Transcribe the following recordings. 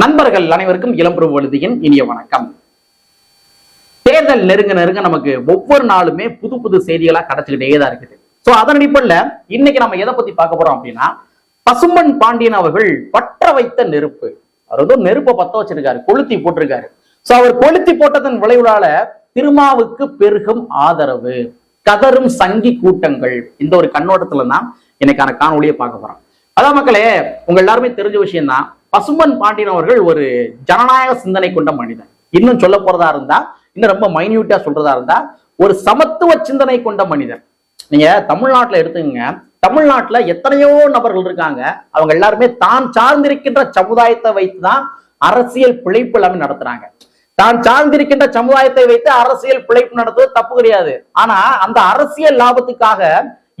நண்பர்கள் அனைவருக்கும் இளம்பெரும் வழுதியின் இனிய வணக்கம். தேர்தல் நெருங்க நெருங்க நமக்கு ஒவ்வொரு நாளுமே புது புது செய்திகளா கிடைச்சுக்கிட்டே தான் இருக்குது. சோ அதன் அடிப்படையில இன்னைக்கு நம்ம எதை பத்தி பார்க்க போறோம் அப்படின்னா பசும்பன் பாண்டியன் அவர்கள் பற்ற வைத்த நெருப்பு. அவர் வந்து நெருப்பை பத்த வச்சிருக்காரு கொளுத்தி போட்டிருக்காரு. சோ அவர் கொளுத்தி போட்டதன் விளைவுகளால திருமாவுக்கு பெருகும் ஆதரவு கதரும் சங்கி கூட்டங்கள். இந்த ஒரு கண்ணோட்டத்துல தான் இன்னைக்கான காணொலியை பார்க்க போறோம். அதான் மக்களே உங்க எல்லாருமே தெரிஞ்ச விஷயம் தான் பசும்பன் பாண்டியன் அவர்கள் ஒரு ஜனநாயக சிந்தனை கொண்ட மனிதன். இன்னும் சொல்ல போறதா இருந்தா இன்னும் ரொம்ப மைன்யூட்டா சொல்றதா இருந்தா ஒரு சமத்துவ சிந்தனை கொண்ட மனிதன். நீங்க தமிழ்நாட்டுல எடுத்துக்கங்க தமிழ்நாட்டுல எத்தனையோ நபர்கள் இருக்காங்க. அவங்க எல்லாருமே தான் சார்ந்திருக்கின்ற சமுதாயத்தை வைத்துதான் அரசியல் பிழைப்பு எல்லாமே நடத்துறாங்க. தான் சார்ந்திருக்கின்ற சமுதாயத்தை வைத்து அரசியல் பிழைப்பு நடத்துவது தப்பு கிடையாது. ஆனா அந்த அரசியல் லாபத்துக்காக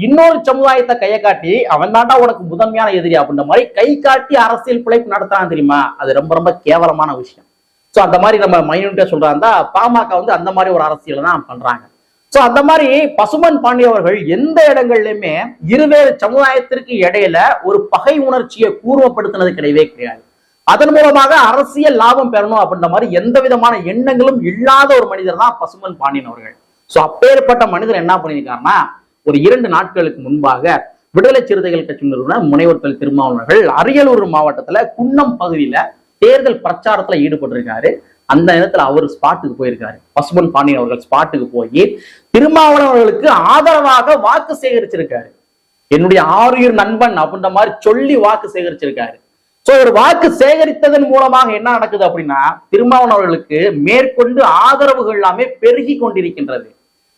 இன்னொரு சமுதாயத்தை கையை காட்டி அவன் தாண்டா உனக்கு முதன்மையான எதிரி அப்படின்ற மாதிரி கை காட்டி அரசியல் பிழைப்பு நடத்துறான் தெரியுமா? அது ரொம்ப ரொம்ப கேவலமான விஷயம். சோ அந்த மாதிரி நம்ம மைனூட்டா சொல்றாங்க பாமக வந்து அந்த மாதிரி ஒரு அரசியல் தான் பண்றாங்க. சோ அந்த மாதிரி பசுமன் பாண்டியவர்கள் எந்த இடங்கள்லயுமே இருவேறு சமுதாயத்திற்கு இடையில ஒரு பகை உணர்ச்சியை கூர்வப்படுத்தினது கிடையவே கிடையாது. அதன் மூலமாக அரசியல் லாபம் பெறணும் அப்படின்ற மாதிரி எந்த விதமான எண்ணங்களும் இல்லாத ஒரு மனிதர் தான் பசுமன் பாண்டியன் அவர்கள். சோ அப்பேற்பட்ட மனிதர் என்ன பண்ணியிருக்காருன்னா ஒரு இரண்டு நாட்களுக்கு முன்பாக விடுதலை சிறுத்தைகள் கட்சி நிறுவனர் முனைவர் திருமாவளவர்கள் அரியலூர் மாவட்டத்துல குன்னம் பகுதியில தேர்தல் பிரச்சாரத்துல ஈடுபட்டிருக்காரு. அந்த நேரத்துல அவர் ஸ்பாட்டுக்கு போயிருக்காரு. பசுமன் பாண்டியன் அவர்கள் ஸ்பாட்டுக்கு போய் திருமாவளவர்களுக்கு ஆதரவாக வாக்கு சேகரிச்சிருக்காரு. என்னுடைய ஆரியர் நண்பன் அப்படின்ற மாதிரி சொல்லி வாக்கு சேகரிச்சிருக்காரு. சோ ஒரு வாக்கு சேகரித்ததன் மூலமாக என்ன நடக்குது அப்படின்னா திருமாவளவர்களுக்கு மேற்கொண்டு ஆதரவுகள் எல்லாமே பெருகி கொண்டிருக்கின்றது.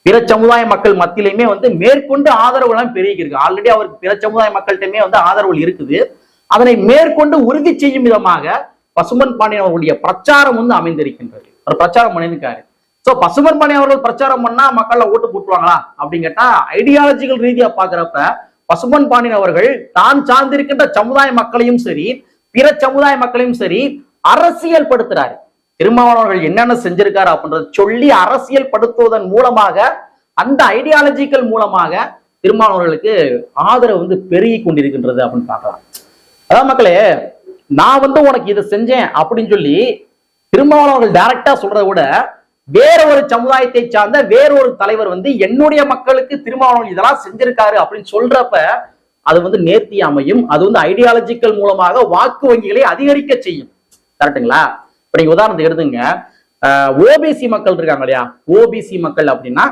பிற சமுதாய மக்கள் மத்தியிலுமே வந்து மேற்கொண்டு ஆதரவு எல்லாம் பெருகி இருக்கு ஆல்ரெடி அவருக்கு பிற சமுதாய மக்கள்கிட்டயுமே வந்து ஆதரவு இருக்குது. அதனை மேற்கொண்டு உறுதி செய்யும் விதமாக பசுமன் பாண்டியன் அவர்களுடைய பிரச்சாரம் வந்து அமைந்திருக்கின்றது. அவர் பிரச்சாரம் பண்ணியிருக்காரு. சோ பசுமன் பாண்டியன் அவர்கள் பிரச்சாரம் பண்ணா மக்கள்ல ஓட்டு போட்டுவாங்களா அப்படின்னு கேட்டா ஐடியாலஜிக்கல் ரீதியா பாக்குறப்ப பசுமன் பாண்டியன் அவர்கள் தான் சார்ந்திருக்கின்ற சமுதாய மக்களையும் சரி பிற சமுதாய மக்களையும் சரி அரசியல் படுத்துறாரு திருமாவளவர்கள் என்னென்ன செஞ்சிருக்காரு அப்படின்றத சொல்லி அரசியல் படுத்துவதன் மூலமாக அந்த ஐடியாலஜிக்கல் மூலமாக திருமாவளவர்களுக்கு ஆதரவு வந்து பெருகி கொண்டிருக்கின்றது அப்படின்னு பார்க்கலாம். அதான் மக்களே நான் வந்து உனக்கு இதை செஞ்சேன் அப்படின்னு சொல்லி திருமாவளவர்கள் டைரக்டா சொல்றதை விட வேற ஒரு சமுதாயத்தை சார்ந்த வேற ஒரு தலைவர் வந்து என்னுடைய மக்களுக்கு திருமாவளவர்கள் இதெல்லாம் செஞ்சிருக்காரு அப்படின்னு சொல்றப்ப அது வந்து நேர்த்தி அமையும். அது வந்து ஐடியாலஜிக்கல் மூலமாக வாக்கு வங்கிகளை அதிகரிக்க செய்யும். கரெக்டுங்களா இப்ப நீங்க உதாரணத்துக்கு எடுத்துங்க ஓபிசி மக்கள் இருக்காங்க இல்லையா? ஓபிசி மக்கள் அப்படின்னா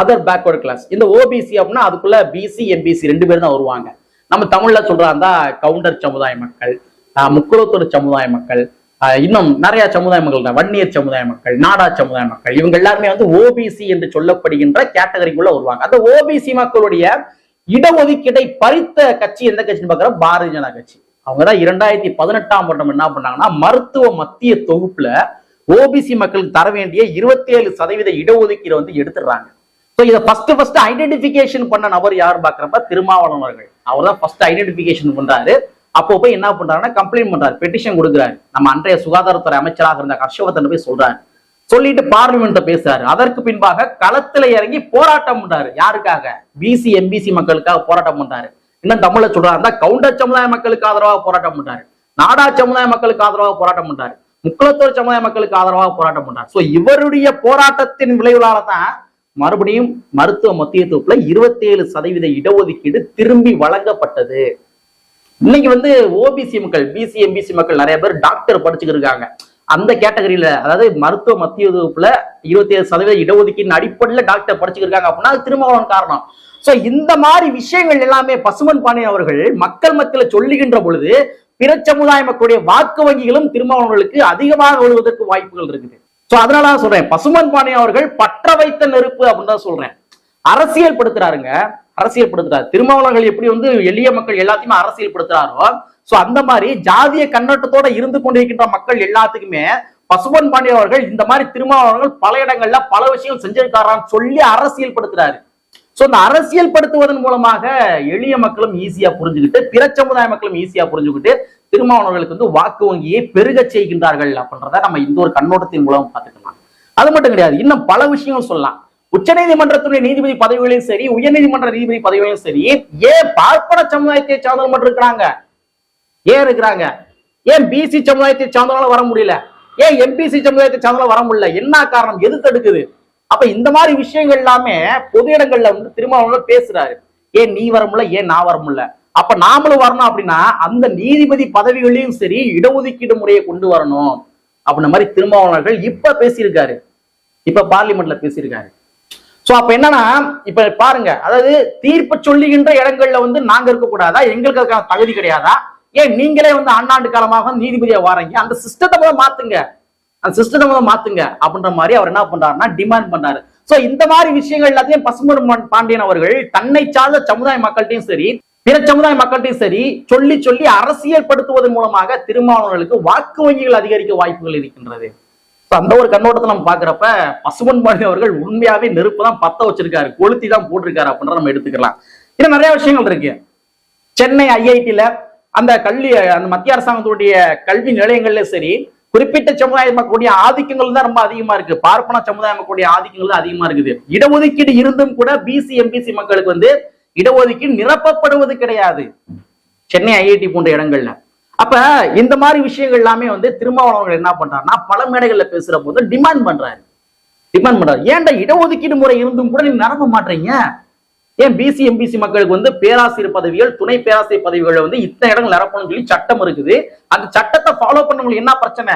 அதர் பேக்வர்ட் கிளாஸ் இந்த ஓபிசி அப்படின்னா அதுக்குள்ள பிசி எம்பிசி ரெண்டு பேரும் தான் வருவாங்க. நம்ம தமிழ்ல சொல்றாங்க கவுண்டர் சமுதாய மக்கள் ஆஹ் முக்குளத்தூர் சமுதாய மக்கள் இன்னும் நிறைய சமுதாய மக்கள் தான். வன்னியர் சமுதாய மக்கள் நாடா சமுதாய மக்கள் இவங்க எல்லாருமே வந்து ஓபிசி என்று சொல்லப்படுகின்ற கேட்டகரிக்குள்ள வருவாங்க. அந்த ஓபிசி மக்களுடைய இடஒதுக்கீட்டை பறித்த கட்சி எந்த கட்சின்னு பாக்குற பாரதிய ஜனதா கட்சி. அவங்கதான் இரண்டாயிரத்தி பதினெட்டாம் வருடம் என்ன பண்ணாங்கன்னா மருத்துவ மத்திய தொகுப்புல ஓபிசி மக்களுக்கு தர வேண்டிய இருபத்தி ஏழு சதவீத இடஒதுக்கீடு வந்து எடுத்துடுறாங்க. ஸோ இதை ஃபர்ஸ்ட் ஃபர்ஸ்ட் ஐடென்டிஃபிகேஷன் பண்ண நபர் யார் பாக்குறப்ப திருமாவளவன் அவர்கள். அவர் தான் ஃபர்ஸ்ட் ஐடென்டிஃபிகேஷன் பண்றாரு. அப்போ போய் என்ன பண்றாருன்னா கம்ப்ளைண்ட் பண்றாரு. பெட்டிஷன் கொடுக்குறாரு. நம்ம அன்றைய சுகாதாரத்துறை அமைச்சராக இருந்த ஹர்ஷவர்தன் போய் சொல்றாரு. சொல்லிட்டு பார்லிமெண்ட்ல பேசுறாரு. அதற்கு பின்பாக களத்துல இறங்கி போராட்டம் பண்றாரு. யாருக்காக? பிசி எம்பிசி மக்களுக்காக போராட்டம் பண்றாரு. இன்னும் தமிழ்ல சொல்றாருன்னா கவுண்டர் சமுதாய மக்களுக்கு ஆதரவாக போராட்டம் பண்றாரு. நாடா சமுதாய மக்களுக்கு ஆதரவாக போராட்டம் பண்றாரு. முக்குளத்தூர் சமுதாய மக்களுக்கு ஆதரவாக போராட்டம் பண்றாரு. சோ இவருடைய போராட்டத்தின் விளைவுகளால தான் மறுபடியும் மருத்துவ மத்திய தொகுப்புல இருபத்தி ஏழு சதவீத இடஒதுக்கீடு திரும்பி வழங்கப்பட்டது. இன்னைக்கு வந்து ஓபிசி மக்கள் பிசி எம்பிசி மக்கள் நிறைய பேர் டாக்டர் படிச்சுக்கிட்டு இருக்காங்க. அந்த கேட்டகரியில அதாவது மருத்துவ மத்திய தொகுப்புல இருபத்தி ஏழு சதவீத இடஒதுக்கீடு அடிப்படையில டாக்டர் படிச்சுக்கிட்டு இருக்காங்க அப்படின்னா அது திரும்ப காரணம். சோ இந்த மாதிரி விஷயங்கள் எல்லாமே பசுமன் பாண்டியன் அவர்கள் மக்கள் மத்தியில சொல்லுகின்ற பொழுது பிற சமுதாய மக்களுடைய வாக்கு வங்கிகளும் திருமாவளவர்களுக்கு அதிகமாக விழுவதற்கு வாய்ப்புகள் இருக்குது. சோ அதனால தான் சொல்றேன் பசுமன் பாண்டியன் அவர்கள் பற்ற வைத்த நெருப்பு அப்படின்னு தான் சொல்றேன். அரசியல் படுத்துறாருங்க அரசியல் படுத்துறாரு திருமாவளவர்கள் எப்படி வந்து எளிய மக்கள் எல்லாத்தையுமே அரசியல் படுத்துறாரோ சோ அந்த மாதிரி ஜாதிய கண்ணோட்டத்தோட இருந்து கொண்டிருக்கின்ற மக்கள் எல்லாத்துக்குமே பசுமன் பாண்டியன் அவர்கள் இந்த மாதிரி திருமாவளவர்கள் பல இடங்கள்ல பல விஷயங்கள் செஞ்சிருக்காரான்னு சொல்லி அரசியல் படுத்துறாரு ஸோ இந்த அரசியல் படுத்துவதன் மூலமாக எளிய மக்களும் ஈஸியா புரிஞ்சுக்கிட்டு பிற சமுதாய மக்களும் ஈஸியா புரிஞ்சுக்கிட்டு திருமாவளவர்களுக்கு வந்து வாக்கு வங்கியை பெருக செய்கின்றார்கள் அப்படின்றத நம்ம இந்த ஒரு கண்ணோட்டத்தின் மூலம் பார்த்துக்கலாம். அது மட்டும் கிடையாது இன்னும் பல விஷயங்கள் சொல்லலாம். உச்சநீதிமன்றத்துடைய நீதிபதி பதவிகளையும் சரி உயர்நீதிமன்ற நீதிபதி பதவிகளையும் சரி ஏன் பார்ப்பன சமுதாயத்தை சார்ந்தவர்கள் மட்டும் இருக்கிறாங்க? ஏன் இருக்கிறாங்க? ஏன் பிசி சமுதாயத்தை சார்ந்தவனால வர முடியல? ஏன் எம்பிசி சமுதாயத்தை சார்ந்தவனால வர முடியல? என்ன காரணம்? எது தடுக்குது அப்ப இந்த மாதிரி விஷயங்கள் எல்லாமே பொது இடங்கள்ல வந்து திருமாவளவன் பேசுறாரு. ஏன் நீ வர முடியல? ஏன் நான் வர முடியல? அப்ப நாமளும் வரணும் அப்படின்னா அந்த நீதிபதி பதவிகளையும் சரி இடஒதுக்கீடு முறையை கொண்டு வரணும் அப்படின்ற மாதிரி திருமாவளவர்கள் இப்ப பேசியிருக்காரு. இப்ப பார்லிமெண்ட்ல பேசியிருக்காரு. சோ அப்ப என்னன்னா இப்ப பாருங்க அதாவது தீர்ப்பு சொல்லுகின்ற இடங்கள்ல வந்து நாங்க இருக்க கூடாதா எங்களுக்கு அதுக்கான தகுதி கிடையாதா? ஏன் நீங்களே வந்து அண்ணாண்டு காலமாக நீதிபதியா வாரீங்க? அந்த சிஸ்டத்தை கூட மாத்துங்க. அந்த சிஸ்டத்தை முதல்ல மாத்துங்க அப்படின்ற மாதிரி அவர் என்ன பண்றாருன்னா டிமாண்ட் பண்ணாரு. சோ இந்த மாதிரி விஷயங்கள் எல்லாத்தையும் பசுமன் பாண்டியன் அவர்கள் தன்னை சார்ந்த சமுதாய மக்கள்கிட்டையும் சரி பிற சமுதாய மக்கள்கிட்டையும் சரி சொல்லி சொல்லி அரசியல் படுத்துவதன் மூலமாக திருமாவளவர்களுக்கு வாக்கு வங்கிகள் அதிகரிக்க வாய்ப்புகள் இருக்கின்றது. அந்த ஒரு கண்ணோட்டத்தை நம்ம பாக்குறப்ப பசுமன் பாண்டியன் அவர்கள் உண்மையாவே நெருப்பு தான் பத்த வச்சிருக்காரு கொளுத்தி தான் போட்டிருக்காரு அப்படின்ற நம்ம எடுத்துக்கலாம். இன்னும் நிறைய விஷயங்கள் இருக்கு. சென்னை ஐஐடில அந்த கல்வி அந்த மத்திய அரசாங்கத்துடைய கல்வி நிலையங்கள்ல சரி குறிப்பிட்ட சமுதாய மக்களுடைய ஆதிக்கங்கள் தான் ரொம்ப அதிகமா இருக்கு. பார்ப்பன சமுதாய மக்களுடைய ஆதிக்கங்கள் தான் அதிகமா இருக்குது. இடஒதுக்கீடு இருந்தும் கூட பிசி எம்பிசி மக்களுக்கு வந்து இடஒதுக்கீடு நிரப்பப்படுவது கிடையாது. சென்னை ஐஐடி போன்ற இடங்கள்ல. அப்ப இந்த மாதிரி விஷயங்கள் எல்லாமே வந்து திருமாவளவர்கள் என்ன பண்றாருன்னா பல மேடைகள்ல பேசுற போது டிமாண்ட் பண்றாரு. டிமாண்ட் பண்றாரு. ஏன்டா இடஒதுக்கீடு முறை இருந்தும் கூட நீங்க நிரப்ப மாட்டீங்க? ஏன் பிசி எம்பிசி மக்களுக்கு வந்து பேராசிரியர் பதவிகள் துணை பேராசிரியர் பதவிகள் வந்து இத்தனை இடங்கள் நிரப்பணும்னு சொல்லி சட்டம் இருக்குது. அந்த சட்டத்தை ஃபாலோ பண்ணவங்களுக்கு என்ன பிரச்சனை?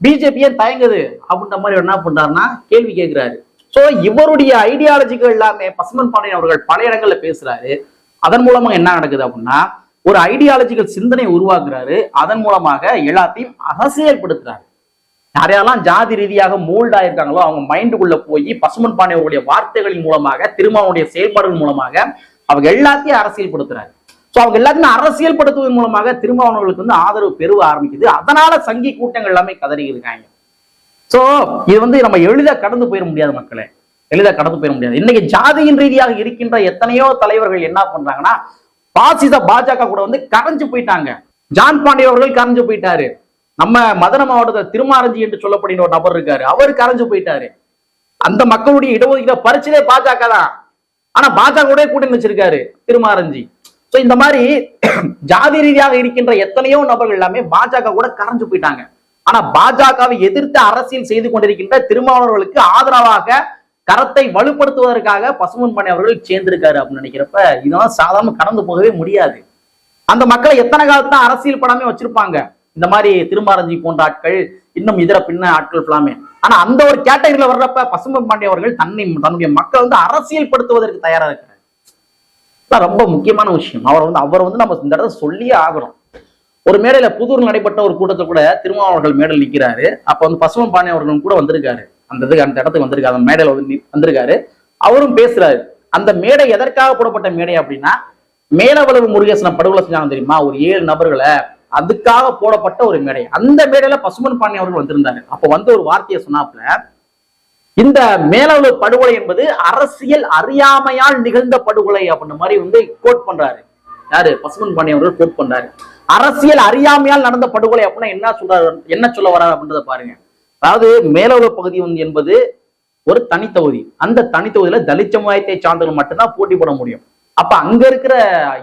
பிஜேபி ஏன் தயங்குது? அப்படின்ற மாதிரி என்ன பண்றாருன்னா கேள்வி கேட்கிறாரு. சோ இவருடைய ஐடியாலஜிகள் எல்லாமே பசுமன் பாண்டியன் அவர்கள் பல இடங்கள்ல பேசுறாரு. அதன் மூலமா என்ன நடக்குது அப்படின்னா ஒரு ஐடியாலஜிக்கல் சிந்தனை உருவாக்குறாரு. அதன் மூலமாக எல்லாத்தையும் அரசியல்படுத்துறாரு யாரையெல்லாம் ஜாதி ரீதியாக மூல்ட் ஆயிருக்காங்களோ அவங்க மைண்டுக்குள்ள போய் பசுமன் பாண்டியவருடைய வார்த்தைகளின் மூலமாக திருமாவனுடைய செயல்பாடுகள் மூலமாக அவங்க எல்லாத்தையும் அரசியல்படுத்துறாரு. சோ அவங்க எல்லாத்தையும் அரசியல்படுத்துவதன் மூலமாக திருமாவளவர்களுக்கு வந்து ஆதரவு பெருவ ஆரம்பிக்குது. அதனால சங்கி கூட்டங்கள் எல்லாமே கதறி இருக்காங்க சோ இது வந்து நம்ம எளிதா கடந்து போயிட முடியாது மக்களே. எளிதா கடந்து போயிட முடியாது. இன்னைக்கு ஜாதியின் ரீதியாக இருக்கின்ற எத்தனையோ தலைவர்கள் என்ன பண்றாங்கன்னா பாசிச பாஜக கூட வந்து கரைஞ்சு போயிட்டாங்க. ஜான் பாண்டிய அவர்கள் கரைஞ்சு போயிட்டாரு. நம்ம மதன மாவட்டத்தில் திருமாரஞ்சி என்று சொல்லப்படுகிற ஒரு நபர் இருக்காரு. அவர் கரைஞ்சு போயிட்டாரு. அந்த மக்களுடைய இடஒதுக்கீடு பறிச்சதே பாஜக தான். ஆனா பாஜக கூட கூட்டணி வச்சிருக்காரு திருமாரஞ்சி. சோ இந்த மாதிரி ஜாதி ரீதியாக இருக்கின்ற எத்தனையோ நபர்கள் எல்லாமே பாஜக கூட கரைஞ்சு போயிட்டாங்க. ஆனா பாஜகவை எதிர்த்து அரசியல் செய்து கொண்டிருக்கின்ற திருமாவளவர்களுக்கு ஆதரவாக கரத்தை வலுப்படுத்துவதற்காக பசுமன் அவர்கள் சேர்ந்திருக்காரு அப்படின்னு நினைக்கிறப்ப இதெல்லாம் சாதாரண கடந்து போகவே முடியாது. அந்த மக்களை எத்தனை காலத்துல அரசியல் படமே வச்சிருப்பாங்க. இந்த மாதிரி திருமாரஞ்சி போன்ற ஆட்கள் இன்னும் இதர பின்ன ஆட்கள் எல்லாமே ஆனா அந்த ஒரு கேட்டகரியில வர்றப்ப பசுமன் பாண்டிய அவர்கள் தன்னை தன்னுடைய மக்கள் வந்து அரசியல் படுத்துவதற்கு தயாரா இருக்கிறார். ரொம்ப முக்கியமான விஷயம். அவர் வந்து அவர் வந்து நம்ம இந்த இடத்துல சொல்லியே ஆகணும். ஒரு மேடையில புதூர் நடைபெற்ற ஒரு கூட்டத்தில் கூட திருமாவளவர்கள் மேடையில் நிற்கிறாரு அப்ப வந்து பசுமன் பாண்டிய அவர்களும் கூட வந்திருக்காரு. அந்த இதுக்கு அந்த இடத்துக்கு வந்திருக்காரு. அந்த மேடையில வந்து வந்திருக்காரு. அவரும் பேசுறாரு. அந்த மேடை எதற்காக போடப்பட்ட மேடை அப்படின்னா மேலவளவு முருகேசன படுகொலை செஞ்சாங்க தெரியுமா? ஒரு ஏழு நபர்களை அதுக்காக போடப்பட்ட ஒரு மேடை. அந்த மேடையில பசுமன் பாண்டிய அவர்கள் வந்திருந்தாரு. அப்ப வந்து ஒரு வார்த்தையை சொன்னாப்புல இந்த மேலவளவு படுகொலை என்பது அரசியல் அறியாமையால் நிகழ்ந்த படுகொலை அப்படின்ற மாதிரி வந்து கோட் பண்றாரு. யாரு? பசுமன் பாண்டியன் அவர்கள் கோட் பண்றாரு. அரசியல் அறியாமையால் நடந்த படுகொலை அப்படின்னா என்ன சொல்றாரு என்ன சொல்ல வர்றாரு அப்படின்றத பாருங்க. அதாவது மேலவளவு பகுதி வந்து என்பது ஒரு தனித்தொகுதி அந்த தனித்தொகுதியில தலித் சமுதாயத்தை சார்ந்தவர்கள் மட்டும்தான் போட்டி போட முடியும். அப்ப அங்க இருக்கிற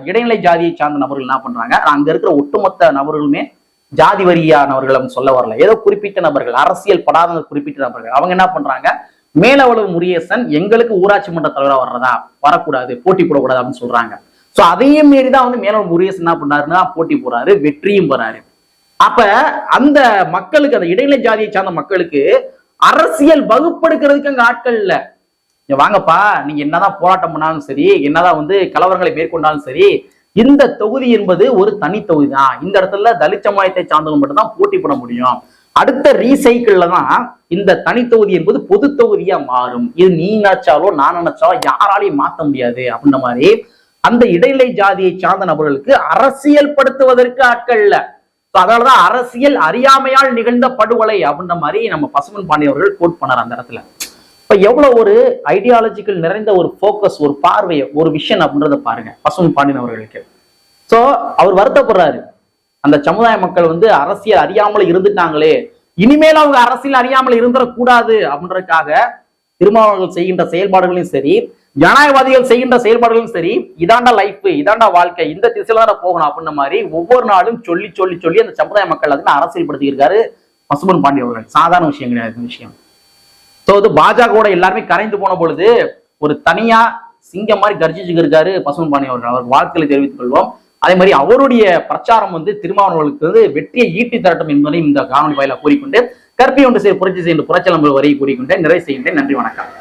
இடைநிலை ஜாதியை சார்ந்த நபர்கள் என்ன பண்றாங்க? அங்க இருக்கிற ஒட்டுமொத்த நபர்களுமே ஜாதி வரியானவர்கள் சொல்ல வரல. ஏதோ குறிப்பிட்ட நபர்கள் அரசியல் படாத குறிப்பிட்ட நபர்கள். அவங்க என்ன பண்றாங்க? மேலவளவு முருகேசன் எங்களுக்கு ஊராட்சி மன்ற தலைவரா வர்றதா? வரக்கூடாது போட்டி போடக்கூடாது அப்படின்னு சொல்றாங்க. ஸோ அதையும் மீறி தான் வந்து மேலவளவு முருகேசன் என்ன பண்றாருன்னா போட்டி போறாரு வெற்றியும் பெறாரு. அப்ப அந்த மக்களுக்கு அந்த இடைநிலை ஜாதியை சார்ந்த மக்களுக்கு அரசியல் வகுப்பெடுக்கிறதுக்கு அங்க ஆட்கள் இல்லை. வாங்கப்பா நீங்க என்னதான் போராட்டம் பண்ணாலும் சரி என்னதான் வந்து கலவரங்களை மேற்கொண்டாலும் சரி இந்த தொகுதி என்பது ஒரு தனி தொகுதி தான் இந்த இடத்துல தலித் சமுதாயத்தை சார்ந்தவங்க மட்டும் தான் போட்டி போட முடியும். அடுத்த ரீசைக்கிள்ல தான் இந்த தனி தொகுதி என்பது பொது தொகுதியா மாறும். இது நீ நினைச்சாலோ நான் நினைச்சாலோ யாராலையும் மாத்த முடியாது அப்படின்ற மாதிரி அந்த இடைநிலை ஜாதியை சார்ந்த நபர்களுக்கு அரசியல் படுத்துவதற்கு ஆட்கள் இல்ல. அதனாலதான் அரசியல் அறியாமையால் நிகழ்ந்த படுகொலை அப்படின்ற மாதிரி நம்ம பசுமன் பாண்டியவர்கள் கோட் பண்ணார் அந்த இடத்துல. இப்போ எவ்வளவு ஒரு ஐடியாலஜிக்கல் நிறைந்த ஒரு ஃபோக்கஸ் ஒரு பார்வையை ஒரு விஷன் அப்படின்றத பாருங்க. பசுமை பாண்டியன் அவர்களுக்கு ஸோ அவர் வருத்தப்படுறாரு. அந்த சமுதாய மக்கள் வந்து அரசியல் அறியாமல் இருந்துட்டாங்களே. இனிமேல் அவங்க அரசியல் அறியாமல் இருந்துடக்கூடாது அப்படின்றதுக்காக திருமாவளவர்கள் செய்கின்ற செயல்பாடுகளையும் சரி ஜனநாயகவாதிகள் செய்கின்ற செயல்பாடுகளும் சரி இதாண்டா லைஃப் இதாண்டா வாழ்க்கை இந்த திசையில தான் போகணும் அப்படின்ற மாதிரி ஒவ்வொரு நாளும் சொல்லி சொல்லி சொல்லி அந்த சமுதாய மக்கள் அதுக்கு அரசியல்படுத்தியிருக்காரு பசுமன் பாண்டி அவர்கள். சாதாரண விஷயம் கிடையாது விஷயம். ஸோ வந்து பாஜகவோட எல்லாருமே கரைந்து போன பொழுது ஒரு தனியா சிங்கம் மாதிரி கர்ஜிச்சுக்கு இருக்காரு பசுமன் பாணி அவர்கள். அவர் வாழ்த்துக்களை தெரிவித்துக் கொள்வோம். அதே மாதிரி அவருடைய பிரச்சாரம் வந்து திருமாவளவர்களுக்கு வந்து வெற்றியை ஈட்டி தரட்டும் என்பதையும் இந்த காணொலி வாயிலாக கூறிக்கொண்டு கற்பி ஒன்று செய்ய புரட்சி செய்யும் புரட்சி வரை கூறிக்கொண்டே நிறைவு செய்கின்றேன். நன்றி வணக்கம்.